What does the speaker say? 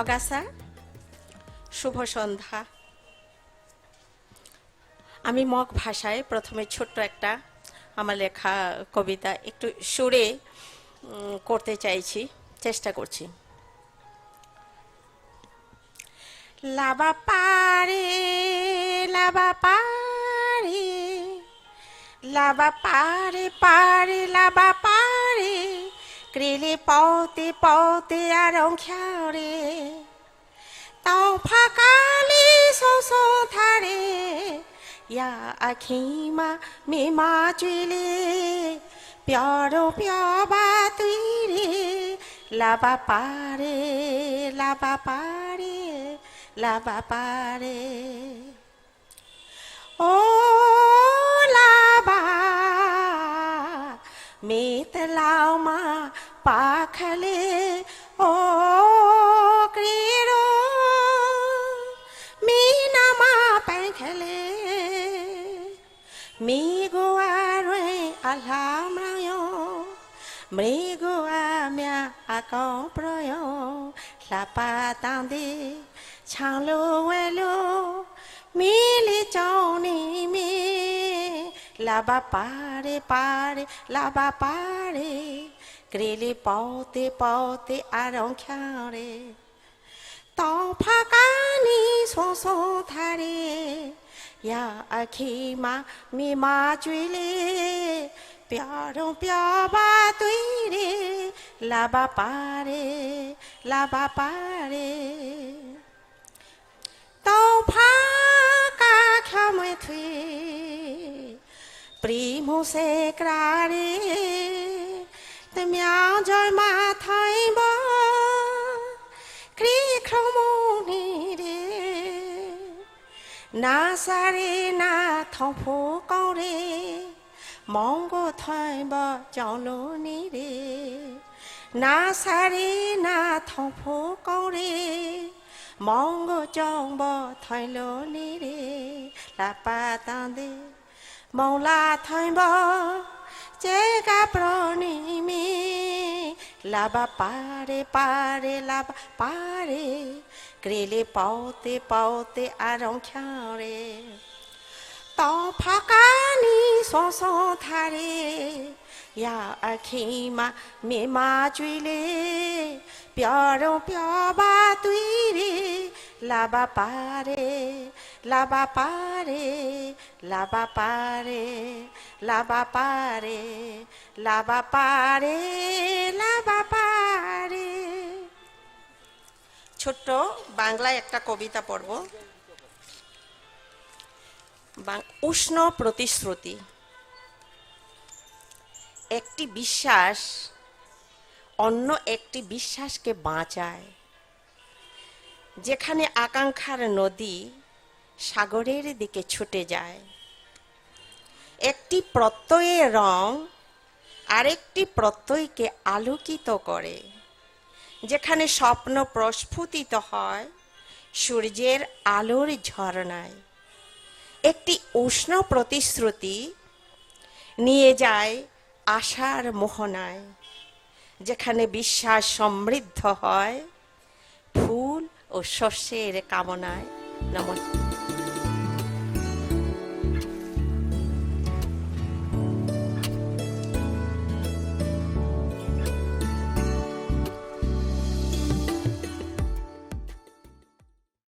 অগাসা শুভ সন্ধ্যা। আমি মগ ভাষায় প্রথমে ছোট্ট একটা আমার লেখা, কবিতা একটু সুরে করতে চাইছি, চেষ্টা করছি। লাবা পারে লাবা পারে লাবা পারে পারে, লাবা পারে ক্রেলে পৌতে পৌতে আর খ্যারে তাও ফাঁকালে সৌস থারে ইয়া আখিমা মেমা চুইলে প্যারো প্যাবা তুই লাবা পারে লাবা পারে লাবা পারে ও লাবা মেত লাউমা পাখলে ও ক্রীড়ো মিনামা পাখলে মিগুয়ারে আলামরায় মৃগুয়াম্যা আকং প্রয়। লাপা তাঁদে ছালো এলো, মিলি চৌনি মে। লাবা পারে পারে, লাবা পারে Grilli pote pote aron kyari. Tao ni so so. Ya akima mi ma juile. Pioron pia ba tuile. La ba. La ba pare. Tao pa ka kyamwe tuile. Primo. মা থাইব ক্রি ক্রমনি রে না সারে না থফো কৌরে মঙ্গ থাইব চলনি রে না সারে না থফো কৌরে মঙ্গ চংব থাইল নি রে লাপা তাঁদে মৌলা থাইব চেগা প্রণিমে লাবা পারে পারে লাবা পারে, ক্রেলে পাওতে পাওতে আর খ্যারে ত ফাঁকানি শোষ থারে ইয়া আখিমা মেমা চুইলে, প্যার প্যাবা তুই রে লাবা পারে লাবা পারে লাবা পারে লাবা পারে লাবা ছোট্ট বাংলায় একটা কবিতা পড়ব। উষ্ণ প্রতিশ্রুতি। একটি বিশ্বাস অন্য একটি বিশ্বাসকে বাঁচায়। যেখানে আকাঙ্ক্ষার নদী সাগরের দিকে ছুটে যায়। একটি প্রত্যয়ের রং আরেকটি প্রত্যয়কে আলোকিত করে। যেখানে স্বপ্ন প্রস্ফুটিত হয়, সূর্যের আলোর ঝর্ণায়। একটি উষ্ণ প্রতিশ্রুতি নিয়ে যায় আশার মোহনায়, যেখানে বিশ্বাস সমৃদ্ধ হয় ফুল ও শস্যের কামনায়। নমস্কার।